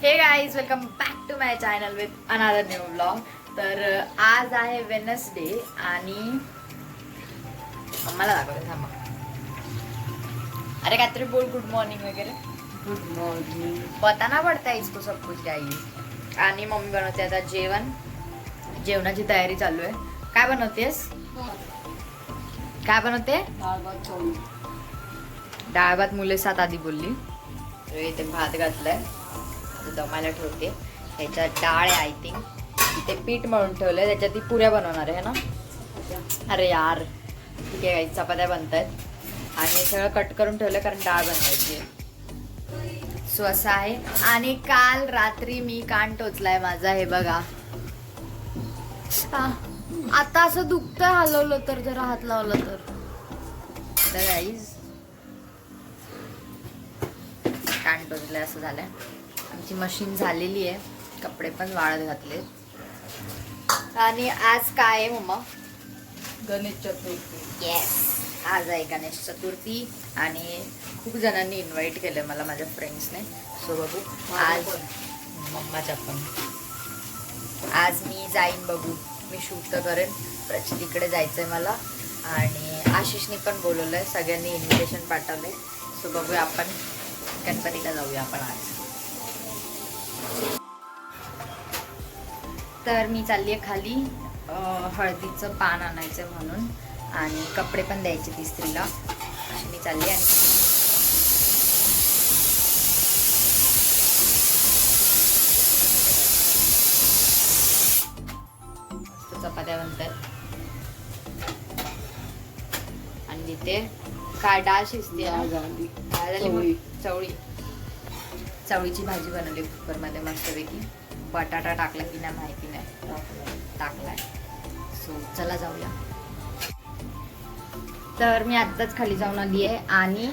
Hey guys welcome back to my channel with another new blog तर आज आहे Wednesday आणि मला दाखवते थांबा. अरे काहीतरी बोल गुड मॉर्निंग वगैरे. गुड मॉर्निंग बताना पडता इसको सब कुछ गाईज आणि मम्मी बनवते आता जेवण. जेवणाची तयारी चालू आहे. काय बनवतेस? काय बनवते? डाळ भात मुले सात आधी बोलली. इथे भात घातलाय. आता दमायला ठेवते. ह्याच्यात डाळ आहे आय थिंक इथे पीठ मळून ठेवलंय त्याच्यात ती पुऱ्या बनवणार आहे ना? अरे यार ठीक आहे काही चपात्या बनतायत. आणि सगळं कट करून ठेवलं कारण डाळ बनवायची आहे. सो असं आहे. आणि काल रात्री मी कान टोचलाय माझा हे बघा. आता असं दुखतं हलवलं तर जरा हात लावलं तर. गाईज कान टोचलंय असं झालंय. आमची मशीन झालेली आहे. कपडे पण वाळत घातले आणि आज काय आहे मम्मा? गणेश चतुर्थी. येस आज आहे गणेश चतुर्थी आणि खूप जणांनी इन्व्हाइट केलंय मला माझ्या फ्रेंड्सने सो बघू. आज मम्माच्या पण. आज मी जाईन बघू. मी शूट तर करेन. प्रचितीकडे जायचंय मला. आणि आशिषने पण बोलवलंय. सगळ्यांनी इन्व्हिटेशन पाठवलंय. सो बघूया आपण. गणपतीला जाऊया आपण आज. तर मी चालली आहे खाली अं, हळदीचं पान आणायचं म्हणून आणि कपडे पण द्यायचे ती स्त्रीला. अशी मी चालली आणि चपात्या बनतात आणि तिथे काय डाळ शिजते चवळी. चवळीची भाजी बनवली कुकरमध्ये मस्तपैकी. बटाटा टाकला की नाही माहिती नाही. टाकलाय. सो चला जाऊया. तर मी आत्ताच खाली जाऊन आली आहे आणि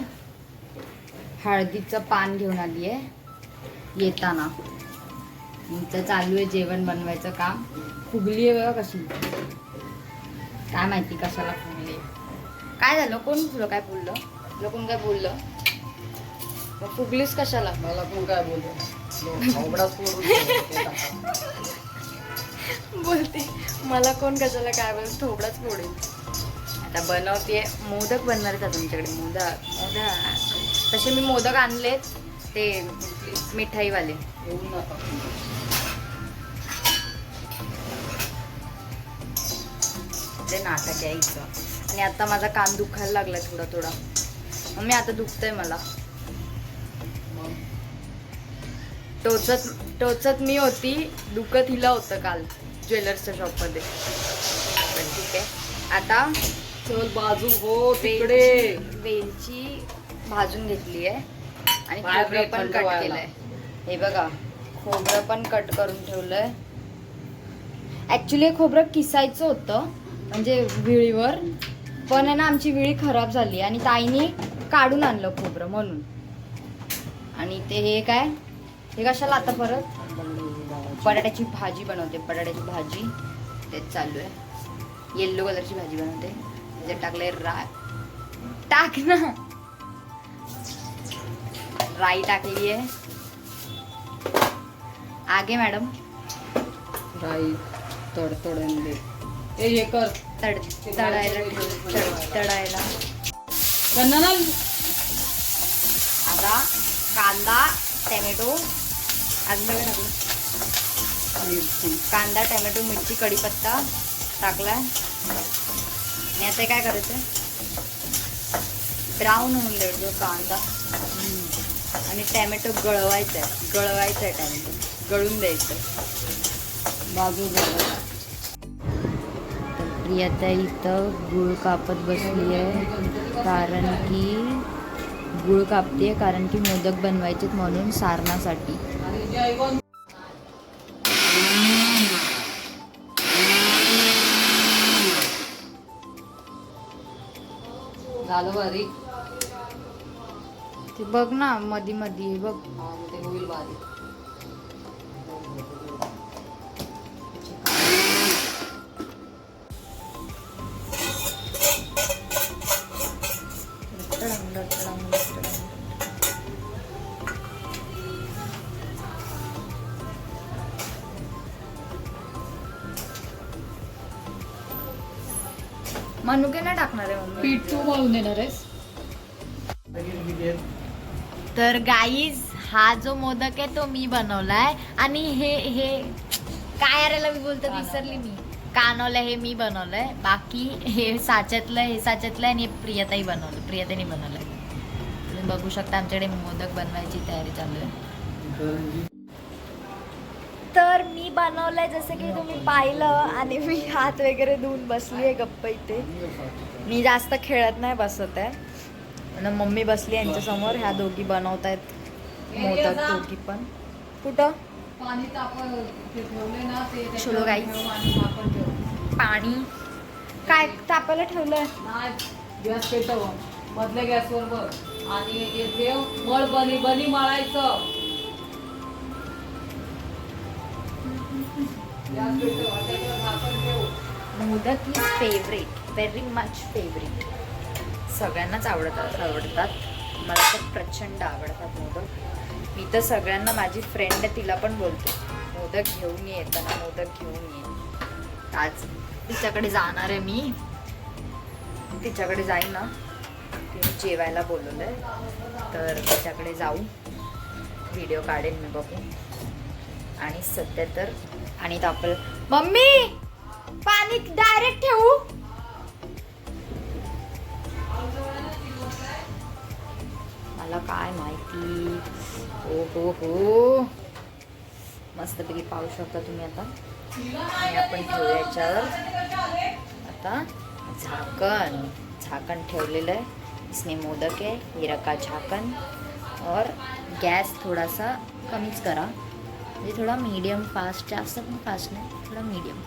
हळदीचं पान घेऊन आली आहे येताना. तुमचं चालू आहे जेवण बनवायचं काम. फुगली आहे बघा कशी. काय माहिती कशाला फुगली काय झालं? कोण तुला काय बोललं? लोकून काय बोललं? फुगलीच फुगलीस कशाला? मला कोण काय बोललं? बोलते. मला कोण कशाला काय बोल थोबडाच फोडेल आता बनवते मोदक बनणार का तुमच्याकडे मोदक मोदक. तसे मी मोदक आणलेत. ते मिठाईवाले. ते नाटक यायचं आणि आता माझा कान दुखायला लागला थोडा थोडा. मी आता दुखतंय मला. टोचत टोचत मी होती. दुखत हिला होतं काल ज्वेलर्सच्या शॉपमध्ये. पण ठीक आहे. आता चल बाजू हो तिकडे. वेलची भाजून घेतली आहे. आणि खोबरं पण कट. केलंय. हे बघा खोबरं पण कट करून ठेवलंय. ऍक्च्युली हे खोबरं किसायचं होतं म्हणजे विळीवर. पण आहे ना आमची विळी खराब झाली आणि ताईनी काढून आणलं खोबरं म्हणून. आणि ते हे काय? हे कशाला आता परत? बटाट्याची भाजी बनवते बटाट्याची भाजी. तेच चालू आहे. येल्लो कलरची भाजी बनवते. त्याच्यात टाकलंय राय टाक ना. राई टाकली आहे. आगे मॅडम. राई तडतड्यांदे ए हे कर. तड तळायला ठेव- तड- तळायला गन्ना आता कांदा टॅमॅटो अजून काय टाकलं मिरची कांदा टॅमॅटो मिरची कढीपत्ता टाकला आणि आता काय करायचं ब्राऊन होऊन द्यायचो कांदा. आणि टॅमॅटो गळवायचा आहे गळवायचा आहे टॅमॅटो. गळून द्यायचं बाजू झाला प्रियाता इथं गुळ कापत बसली आहे कारण की गुळ कापते कारण की मोदक बनवायचेत म्हणून सारणासाठी. झालं बारीक ते बघ ना मधी मधी बघ. ते होईल बारीक मनुके नाही टाकणार आहे मम्मी. पीठ तू मळून देणार आहेस? तर गाईज हा जो मोदक आहे तो मी बनवलाय. आणि हे हे काय अरेला मी बोलतो. विसरली मी. कानोला हे मी बनवलंय. बाकी हे साच्यातलं हे साच्यातलं आणि हे प्रियताई बनवलं. प्रियताईने बनवलंय. तुम्ही बघू शकता आमच्याकडे मोदक बनवायची तयारी चालू आहे. तर मी बनवलंय जसं की तुम्ही पाहिलं आणि मी हात वगैरे धुवून बसली आहे गप्प इथे. मी जास्त खेळत नाही बसत आहे. आणि मम्मी बसली यांच्यासमोर ह्या दोघी बनवत आहेत मोदक दोघी पण. कुठं? चलो. पाणी. काय तापायला ठेवलंय? गॅस पेटव मधल्या गॅसवर बघ. आणि बनी बनी मळायचं. Modak is favourite very much favourite सगळ्यांनाच आवडतात आवडतात. मला तर प्रचंड आवडतात मोदक. मी तर सगळ्यांना माझी फ्रेंड आहे तिला पण बोलते मोदक घेऊन ये येताना मोदक घेऊन ये. आज तिच्याकडे जाणार आहे मी. तिच्याकडे जाईन ना. तिने जेवायला बोलवलंय. तर तिच्याकडे जाऊ. व्हिडिओ काढेन मी बघू. आणि सध्या तर आणि तापल मम्मी पाणी डायरेक्ट ठेवू? मला काय माहिती. हो हो हो. मस्तपैकी पाहू शकता तुम्ही आता. आणि आपण ठेवूया याच्यावर. आता झाकण. झाकण ठेवलेलं आहे. इसने मोदक आहे हिरका झाकण. और गॅस थोडासा कमीच करा. म्हणजे थोडा मीडियम फास्ट जास्त पण फास्ट नाही थोडा मीडियम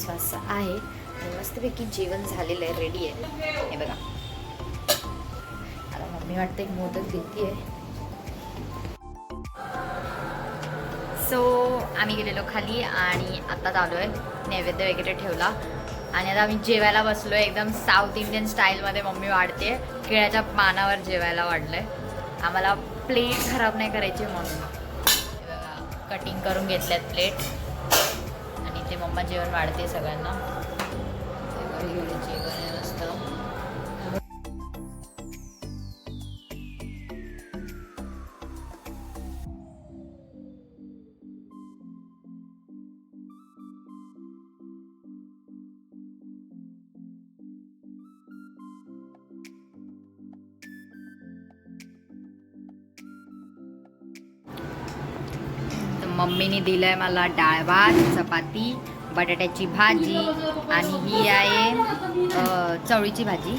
स्वास आहे. आणि मस्तपैकी जेवण झालेलं आहे रेडी आहे. हे बघा. आता मम्मी वाटतं एक मोदक देते सो आम्ही गेलेलो खाली आणि आता आलो आहे नैवेद्य वगैरे ठेवला. आणि आता आम्ही जेवायला बसलो एकदम साऊथ इंडियन स्टाईलमध्ये मम्मी वाढते केळ्याच्या पानावर जेवायला वाढलंय. आम्हाला प्लेट खराब नाही करायची म्हणून कटिंग करून घेतल्यात प्लेट आणि ते मम्मा जेवण वाढते सगळ्यांना. मम्मीने दिलंय मला डाळ भात चपाती बटाट्याची भाजी आणि ही आहे चवळीची भाजी.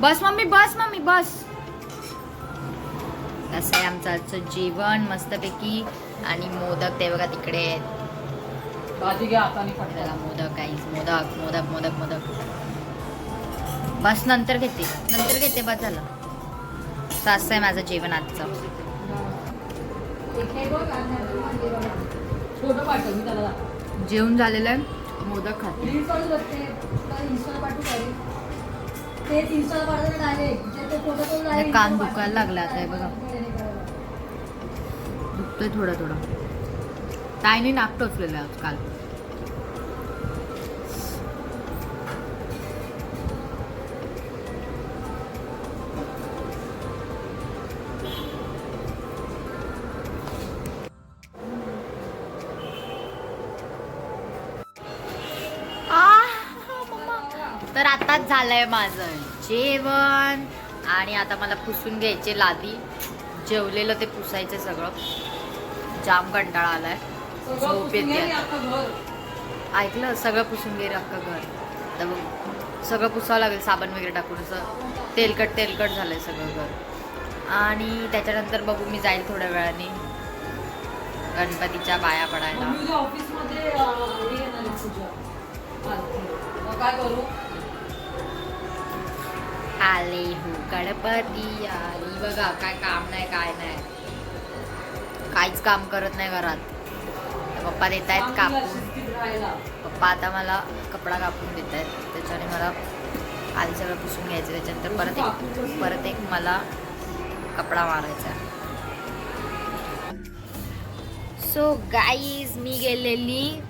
बस मम्मी बस मम्मी बस. असं आहे आमचं आजचं जेवण मस्तपैकी. आणि मोदक ते बघा तिकडे भाजी घ्या त्याला मोदक काहीच मोदक मोदक मोदक मोदक. बस नंतर घेते नंतर घेते बस झालं. असं आहे माझं जेवण आजचं. जेवण झालेलं आहे. मोदक खाते. कान दुखायला लागला आता हे बघा. दुखतोय थोडं थोडं. ताईने नाक टोचलेलं आहे काल. तर आताच झालंय माझं जेवण. आणि आता मला पुसून घ्यायचे लादी. जेवलेलं ते पुसायचं सगळं. जाम कंटाळा आलाय. झोप येते. ऐकलं? सगळं पुसून घे अख्खं घर. आता बघ. सगळं पुसावं लागेल साबण वगैरे टाकून असं. तेलकट तेलकट झालंय सगळं घर. आणि त्याच्यानंतर बघू मी जाईल थोड्या वेळाने. गणपतीच्या पाया पडायला. ऑफिसमध्ये काय करू? आले हो. गणपती आली. बघा काय काम नाही काय नाही. काहीच काम करत नाही घरात. पप्पा देत आहेत कापून. पप्पा आता मला कपडा कापून देत आहेत. त्याच्याने मला आधी सगळं पुसून घ्यायचं त्याच्यानंतर परत एक परत एक मला कपडा मारायचा सो गाईज मी गेलेली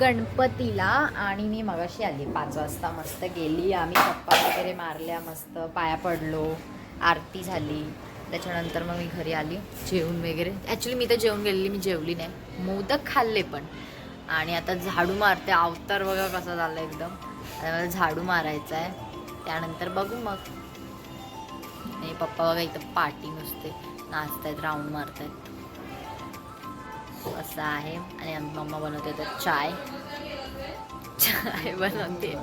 गणपतीला आणि मी मगाशी आली. पाच वाजता मस्त गेली आम्ही. गप्पा वगैरे मारल्या मस्त. पाया पडलो. आरती झाली. त्याच्यानंतर मग मी घरी आली. जेवून वगैरे. ॲक्च्युली मी तर जेवून गेलेली. मी जेवली नाही. मोदक खाल्ले पण. आणि आता झाडू मारते. अवतार बघा कसा झाला एकदम. आता मला झाडू मारायचा आहे. त्यानंतर बघू मग. आणि पप्पा बघा इथं पार्टी नुसते. नाचतायत राऊंड मारतायत. असं आहे आणि मम्मा बनवते तर चाय. चाय बनवते.